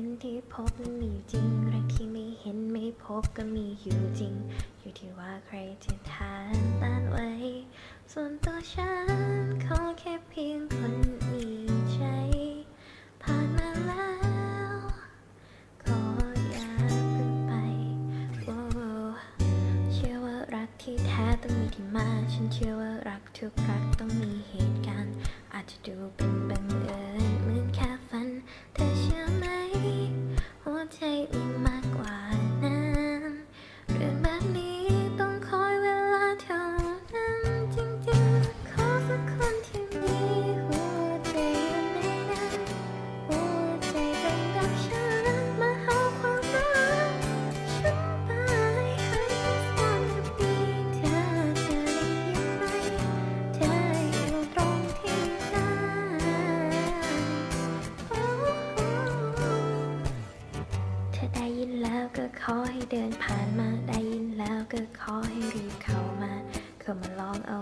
็นที่พบมีอยู่จริง รักที่ไม่เห็นไม่พบก็มีอยู่จริง อยู่ที่ว่าใครจะทานต้านไว้ ส่วนตัวฉันขอแค่เพียงคนมีใจผ่านมาแล้วก็อย่าเพิ่งไปโอ้เชื่อว่ารักที่แท้ต้องมีที่มา ฉันเชื่อว่ารักทุกรักต้องมีเหตุการณ์ อาจจะดูเป็นบา ขอให้เดินผ่านมาได้ยินแล้วก็ขอให้รีบเข้ามาเข้ามาลองเอา